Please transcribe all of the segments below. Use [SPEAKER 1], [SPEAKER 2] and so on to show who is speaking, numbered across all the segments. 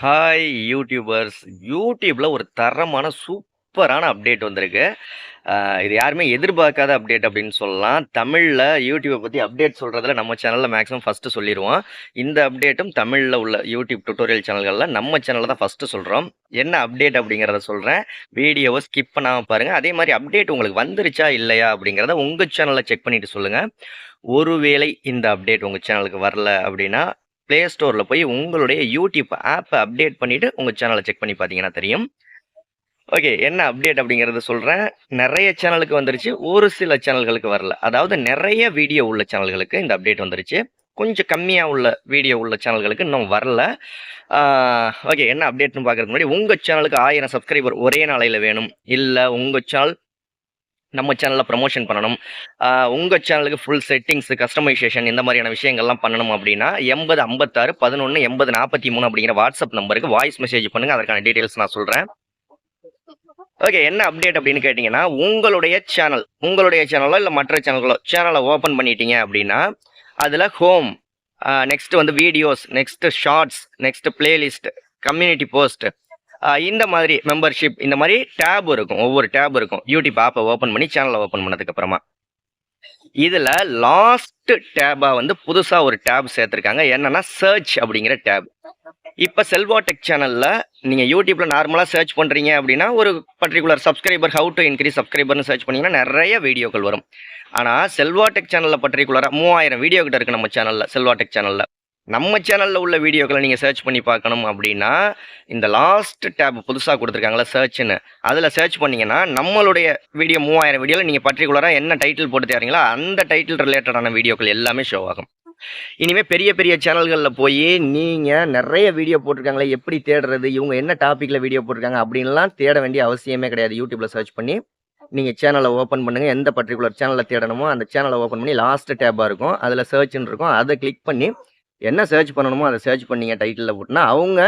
[SPEAKER 1] Hi YouTubers யூடியூப்பில் ஒரு தரமான சூப்பரான அப்டேட் வந்திருக்கு. இது யாருமே எதிர்பார்க்காத அப்டேட் அப்படின்னு சொல்லலாம். தமிழில் யூடியூப்பை பற்றி அப்டேட் சொல்கிறதுல நம்ம சேனலில் மேக்ஸிமம் ஃபஸ்ட்டு சொல்லிடுவோம் இந்த அப்டேட்டும் தமிழில் உள்ள யூடியூப் டுட்டோரியல் சேனல்களில் நம்ம சேனலில் தான் ஃபஸ்ட்டு சொல்கிறோம் என்ன அப்டேட் அப்படிங்கிறத சொல்கிறேன் வீடியோவை ஸ்கிப் பண்ணாமல் பாருங்கள் அதே மாதிரி அப்டேட் உங்களுக்கு வந்துருச்சா இல்லையா அப்படிங்கிறத உங்கள் சேனலில் செக் பண்ணிவிட்டு சொல்லுங்கள் ஒருவேளை இந்த அப்டேட் உங்கள் சேனலுக்கு வரல அப்படின்னா ப்ளே ஸ்டோரில் போய் உங்களுடைய யூடியூப் ஆப்பை அப்டேட் பண்ணிவிட்டு உங்கள் சேனலை செக் பண்ணி பார்த்தீங்கன்னா தெரியும். ஓகே என்ன அப்டேட் அப்படிங்கிறத சொல்கிறேன் நிறைய சேனலுக்கு வந்துருச்சு. ஒரு சில சேனல்களுக்கு வரல. அதாவது நிறைய வீடியோ உள்ள சேனல்களுக்கு இந்த அப்டேட் வந்துருச்சு. கொஞ்சம் கம்மியாக உள்ள வீடியோ உள்ள சேனல்களுக்கு இன்னும் வரல. ஓகே என்ன அப்டேட்னு பார்க்கறதுக்கு முன்னாடி உங்கள் சேனலுக்கு ஆயிரம் சப்ஸ்கிரைபர் ஒரே நாளையில் வேணும். இல்லை உங்கள் சேனல் நம்ம சேனலில் ப்ரமோஷன் பண்ணணும். உங்கள் சேனலுக்கு ஃபுல் செட்டிங்ஸ் கஸ்டமைசேஷன் இந்த மாதிரியான விஷயங்கள்லாம் பண்ணணும் அப்படின்னா எண்பது ஐம்பத்தாறு பதினொன்று எண்பது நாற்பத்தி மூணு அப்படிங்கிற வாட்ஸ்அப் நம்பருக்கு வாய்ஸ் மெசேஜ் பண்ணுங்கள் அதற்கான டீட்டெயில்ஸ் நான் சொல்கிறேன் ஓகே என்ன அப்டேட் அப்படின்னு கேட்டிங்கன்னா உங்களுடைய சேனல் உங்களுடைய சேனலோ இல்லை மற்ற சேனல்களோ சேனலை ஓப்பன் பண்ணிட்டீங்க அப்படின்னா அதில் ஹோம் நெக்ஸ்ட் வந்து videos next shorts next playlist community post இந்த மாதிரி மெம்பர்ஷிப் இந்த மாதிரி டேப் இருக்கும் ஒவ்வொரு டேப் இருக்கும். யூடியூப் ஆப்பை ஓப்பன் பண்ணி சேனலை ஓப்பன் பண்ணதுக்கு அப்புறமா இதில் லாஸ்ட் டேபாக வந்து புதுசாக ஒரு டேப் சேர்த்துருக்காங்க. என்னன்னா சர்ச் அப்படிங்கிற டேப் இப்போ செல்வா டெக் சேனலில் நீங்கள் யூடியூப்பில் நார்மலாக சர்ச் பண்ணுறீங்க அப்படின்னா ஒரு particular subscriber how to increase சப்ஸ்கிரைபர்னு search பண்ணிங்கன்னா நிறைய வீடியோக்கள் வரும். ஆனால் செல்வா டெக் சேனலில் பர்டிகுலராக மூவாயிரம் வீடியோ கிட்ட இருக்குது நம்ம சேனலில் செல்வா டெக் சேனலில் நம்ம சேனலில் உள்ள வீடியோக்களை நீங்கள் சர்ச் பண்ணி பார்க்கணும் அப்படின்னா இந்த லாஸ்ட் டேப் புதுசாக கொடுத்துருக்காங்களா சர்ச்னு அதில் சர்ச் பண்ணிங்கன்னா நம்மளுடைய வீடியோ மூவாயிரம் வீடியோவில் நீங்கள் பர்டிகுலராக என்ன டைட்டில் போட்டு தரீங்களோ அந்த டைட்டில் ரிலேட்டடான வீடியோக்கள் எல்லாமே ஷோ ஆகும். இனிமேல் பெரிய பெரிய சேனல்களில் போய் நீங்கள் நிறைய வீடியோ போட்டிருக்காங்களே எப்படி தேடுறது இவங்க என்ன டாப்பிக்கில் வீடியோ போட்டிருக்காங்க அப்படின்லாம் தேட வேண்டிய அவசியமே கிடையாது. யூடியூப்பில் சர்ச் பண்ணி நீங்கள் சேனலை ஓப்பன் பண்ணுங்கள் எந்த பர்டிகுலர் சேனலில் தேடணுமோ அந்த சேனலை ஓப்பன் பண்ணி லாஸ்ட் டேப்பாக இருக்கும். அதில் சர்ச்னு இருக்கும். அதை கிளிக் பண்ணி என்ன சர்ச் பண்ணணுமோ அதை சர்ச் பண்ணீங்க டைட்டிலில் போட்டுனா அவங்க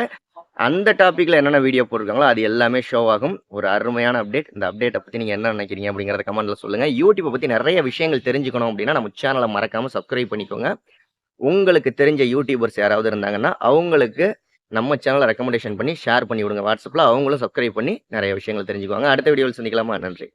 [SPEAKER 1] அந்த டாப்பிக்கில் என்னென்ன வீடியோ போட்டிருக்காங்களோ அது எல்லாமே ஷோ ஆகும். ஒரு அருமையான அப்டேட் இந்த அப்டேட்டை பற்றி நீங்கள் என்ன நினைக்கிறீங்க அப்படிங்கிறத கமெண்ட்டில் சொல்லுங்கள் யூடியூப்பை பற்றி நிறைய விஷயங்கள் தெரிஞ்சுக்கணும் அப்படின்னா நம்ம சேனலை மறக்காமல் சப்ஸ்கிரைப் பண்ணிக்கோங்க. உங்களுக்கு தெரிஞ்ச யூடியூபர்ஸ் யாராவது இருந்தாங்கன்னா அவங்களுக்கு நம்ம சேனலை ரெக்கமெண்டேஷன் பண்ணி ஷேர் பண்ணி விடுங்க வாட்ஸ்அப்பில் அவங்களும் சப்ஸ்கிரைப் பண்ணி நிறைய விஷயங்கள் தெரிஞ்சுக்குவாங்க. அடுத்த வீடியோவில் சந்திக்கலாமா? நன்றி.